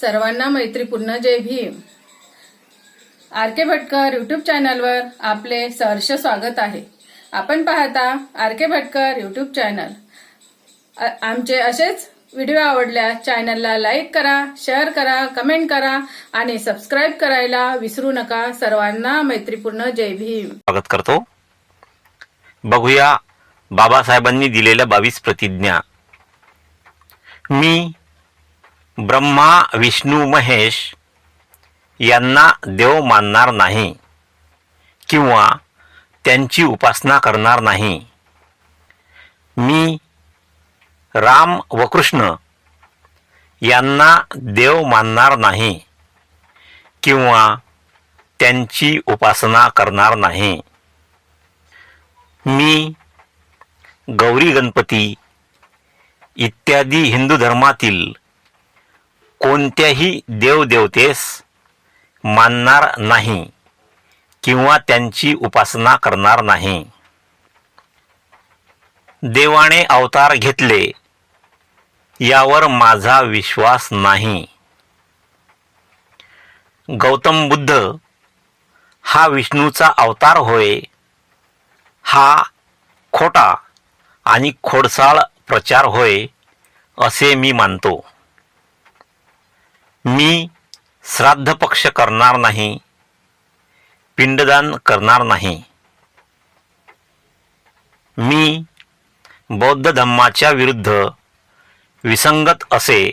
सर्वांना मैत्रीपूर्ण Jai Bhim. R K Bhatkar YouTube चॅनलवर आपले सहर्ष स्वागत आहे. आपण पाहता R K Bhatkar YouTube channel आमचे असेच व्हिडिओ आवडल्यास चॅनलला लाईक करा शेअर करा कमेंट करा आणि सबस्क्राईब करायला विसरू नका. सर्वांना मैत्रीपूर्ण जय भीम. स्वागत करतो. बघूया बाबासाहेबांनी दिलेल्या बावीस प्रतिज्ञा. मी ब्रह्मा विष्णू महेश यांना देव मानणार नाही किंवा त्यांची उपासना करणार नाही. मी राम व कृष्ण यांना देव मानणार नाही किंवा त्यांची उपासना करणार नाही. मी गौरी गणपती इत्यादी हिंदू धर्मातील कोणत्याही देवदेवतेस मानणार नाही किंवा त्यांची उपासना करणार नाही. देवाने अवतार घेतले यावर माझा विश्वास नाही. गौतम बुद्ध हा विष्णूचा अवतार होय हा खोटा आणि खोडसाळ प्रचार होय असे मी मानतो. मी श्राद्ध पक्ष करणार नाही पिंडदान करणार नाही. मी बौद्ध धम्माच्या विरुद्ध विसंगत असे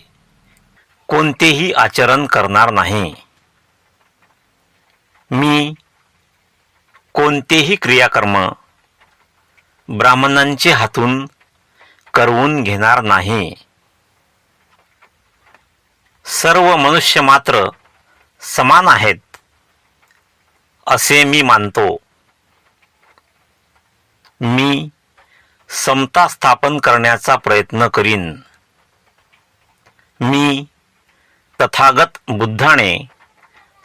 कोणतेही आचरण करणार नाही. मी कोणतेही क्रियाकर्म ब्राह्मणांचे हातून करवून घेणार नाही. सर्व मनुष्य मात्र समान आहेत असे मी मानतो. मी समता स्थापन करण्याचा प्रयत्न करीन. मी तथागत बुद्धाने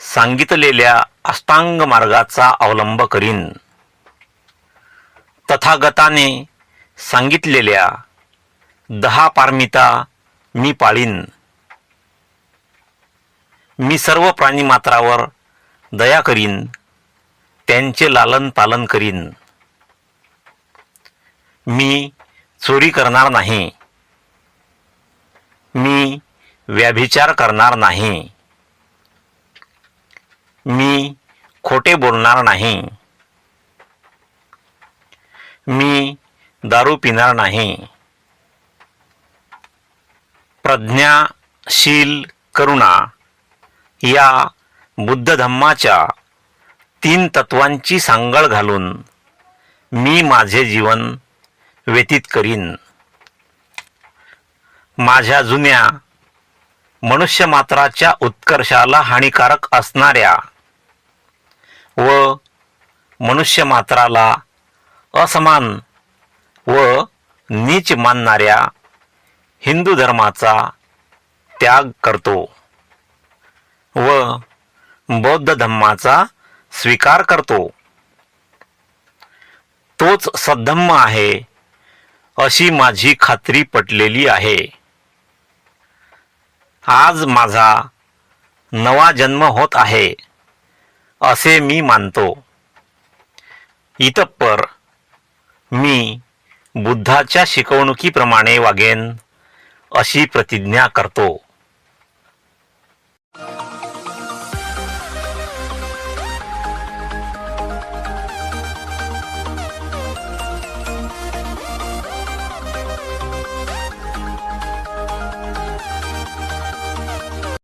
सांगितलेल्या अष्टांग मार्गाचा अवलंब करीन. तथागताने सांगितलेल्या दहा पारमिता मी पाळीन. मी सर्व प्राणीमात्रावर दया करीन त्यांचे लालन पालन करीन. मी चोरी करणार नाही. मी व्याभिचार करणार नाही. मी खोटे बोलणार नाही. मी दारू पिणार नाही. प्रज्ञाशील करुणा या बुद्ध धम्माच्या तीन तत्वांची सांगळ घालून मी माझे जीवन व्यतीत करीन. माझ्या जुन्या मनुष्यमात्राच्या उत्कर्षाला हानिकारक असणाऱ्या व मनुष्यमात्राला असमान व नीच मानणाऱ्या हिंदू धर्माचा त्याग करतो. व बौद्ध धम्माचा स्वीकार करतो. तोच सद्धम्म आहे अशी माझी खात्री पटलेली आहे. आज माझा नवा जन्म होत आहे असे मी मानतो. इतप्पर मी बुद्धाच्या शिकवणुकीप्रमाणे वागेन अशी प्रतिज्ञा करतो.